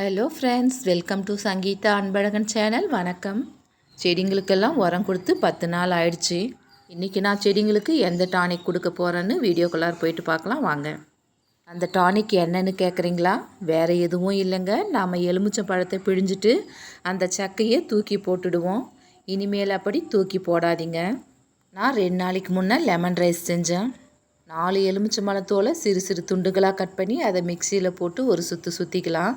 Hello friends welcome to Sangeetha Anbazhagan channel வணக்கம். செடிங்களுக்கெல்லாம் உரம் கொடுத்து பத்து நாள் ஆயிடுச்சு. இன்றைக்கி நான் செடிங்களுக்கு எந்த டானிக் கொடுக்க போகிறேன்னு வீடியோக்குள்ளார போயிட்டு பார்க்கலாம். வாங்க. அந்த டானிக் என்னன்னு கேட்குறீங்களா வேறு எதுவும் இல்லைங்க. நாம் எலுமிச்சம் பழத்தை பிழிஞ்சிட்டு அந்த சக்கையை தூக்கி போட்டுடுவோம். இனிமேல் அப்படி தூக்கி போடாதீங்க. நான் ரெண்டு நாளைக்கு முன்னே லெமன் ரைஸ் செஞ்சேன். நாலு எலுமிச்சை மலத்தோலை சிறு சிறு துண்டுகளாக கட் பண்ணி அதை மிக்சியில் போட்டு ஒரு சுற்று சுற்றிக்கலாம்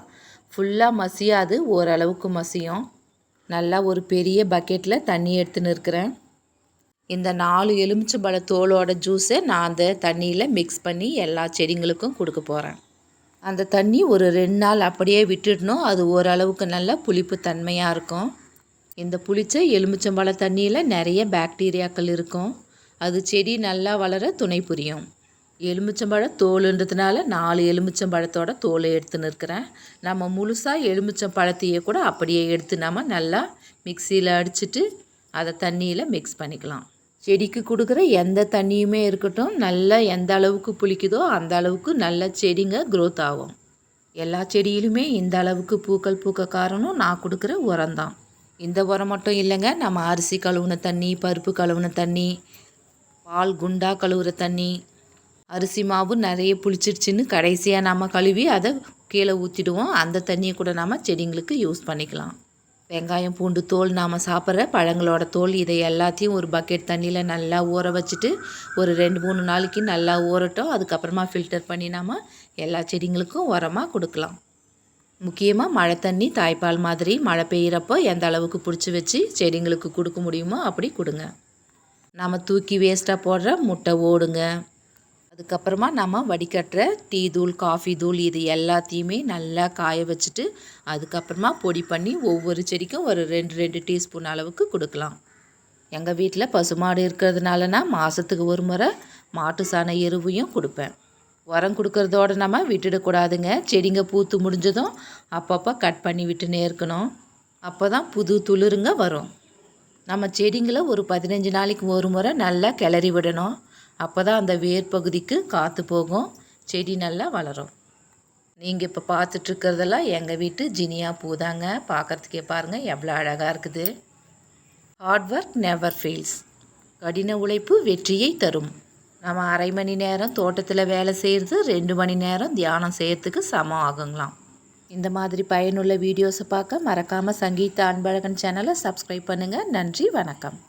ஃபுல்லாக மசியாது ஓரளவுக்கு மசியும். நல்லா ஒரு பெரிய பக்கெட்டில் தண்ணி எடுத்துன்னு இருக்கிறேன் இந்த நாலு எலுமிச்சம்பழ தோலோட ஜூஸை நான் அந்த தண்ணியில் மிக்ஸ் பண்ணி எல்லா செடிங்களுக்கும் கொடுக்க போகிறேன் அந்த தண்ணி ஒரு ரெண்டு நாள் அப்படியே விட்டுடணும். அது ஓரளவுக்கு நல்ல புளிப்பு தன்மையாக இருக்கும். இந்த புளிச்ச எலுமிச்சம்பழ தண்ணியில் நிறைய பாக்டீரியாக்கள் இருக்கும். அது செடி நல்லா வளர துணை புரியும். எலுமிச்சம்பழம் தோலுன்றதுனால நாலு எலுமிச்சம்பழத்தோட தோலை எடுத்துன்னு இருக்கிறேன் நம்ம முழுசாக எலுமிச்சம் பழத்தையே கூட அப்படியே எடுத்து நம்ம நல்லா மிக்சியில் அடிச்சுட்டு அதை தண்ணியில் மிக்ஸ் பண்ணிக்கலாம். செடிக்கு கொடுக்குற எந்த தண்ணியுமே இருக்கட்டும் நல்லா எந்த அளவுக்கு புளிக்குதோ அந்த அளவுக்கு நல்ல செடிங்க க்ரோத் ஆகும். எல்லா செடியிலுமே இந்த அளவுக்கு பூக்கள் பூக்க காரணம் நான் கொடுக்குற உரம் தான். இந்த உரம் மட்டும் இல்லைங்க நம்ம அரிசி கழுவுன தண்ணி பருப்பு கழுவுன தண்ணி பால் குண்டா கழுவுற தண்ணி அரிசி மாவு நிறைய புளிச்சிருச்சுன்னு கடைசியாக நம்ம கழுவி அதை கீழே ஊற்றிடுவோம் அந்த தண்ணியை கூட நாம் செடிங்களுக்கு யூஸ் பண்ணிக்கலாம். வெங்காயம் பூண்டு தோல் நாம் சாப்பிட்ற பழங்களோட தோல் இதை எல்லாத்தையும் ஒரு பக்கெட் தண்ணியில் நல்லா ஊற வச்சுட்டு ஒரு ரெண்டு மூணு நாளைக்கு நல்லா ஊறட்டும். அதுக்கப்புறமா ஃபில்டர் பண்ணி நாம் எல்லா செடிங்களுக்கும் உரமாக கொடுக்கலாம். முக்கியமாக மழை தண்ணி தாய்ப்பால் மாதிரி மழை பெய்கிறப்போ எந்த அளவுக்கு பிடிச்சி வச்சு செடிங்களுக்கு கொடுக்க முடியுமோ அப்படி கொடுங்க. நம்ம தூக்கி வேஸ்ட்டாக போடுற முட்டை ஓடுங்க. அதுக்கப்புறமா நம்ம வடிகட்டுற டீ தூள் காஃபி தூள் இது எல்லாத்தையுமே நல்லா காய வச்சுட்டு அதுக்கப்புறமா பொடி பண்ணி ஒவ்வொரு செடிக்கும் ஒரு ரெண்டு ரெண்டு டீஸ்பூன் அளவுக்கு கொடுக்கலாம். எங்கள் வீட்டில் பசுமாடு இருக்கிறதுனாலனா மாதத்துக்கு ஒரு முறை மாட்டு சாண எருவையும் கொடுப்பேன். உரம் கொடுக்கறதோட நம்ம விட்டுடக்கூடாதுங்க செடிங்க பூத்து முடிஞ்சதும் அப்பப்போ கட் பண்ணி விட்டுனே இருக்கணும். அப்போ தான் புது துளிருங்க வரும். நம்ம செடிங்களை ஒரு பதினஞ்சு நாளைக்கு ஒரு முறை நல்லா கிளறி விடணும். அப்போ தான் அந்த வேர் பகுதிக்கு காற்று போகும். செடி நல்லா வளரும். நீங்கள் இப்போ பார்த்துட்ருக்கிறதெல்லாம் எங்கள் வீட்டு ஜினியா பூ தாங்க பார்க்குறதுக்கே பாருங்கள் எவ்வளோ அழகாக இருக்குது. ஹார்ட் ஒர்க் நெவர் ஃபெயில்ஸ் கடின உழைப்பு வெற்றியை தரும். நம்ம அரை மணி நேரம் தோட்டத்தில் வேலை செய்கிறது ரெண்டு மணி நேரம் தியானம் செய்கிறதுக்கு சமம் ஆகுங்களாம். இந்த மாதிரி பயனுள்ள வீடியோஸை பார்க்க மறக்காமல் சங்கீதா அன்பழகன் சேனலை சப்ஸ்கிரைப் பண்ணுங்கள் நன்றி வணக்கம்.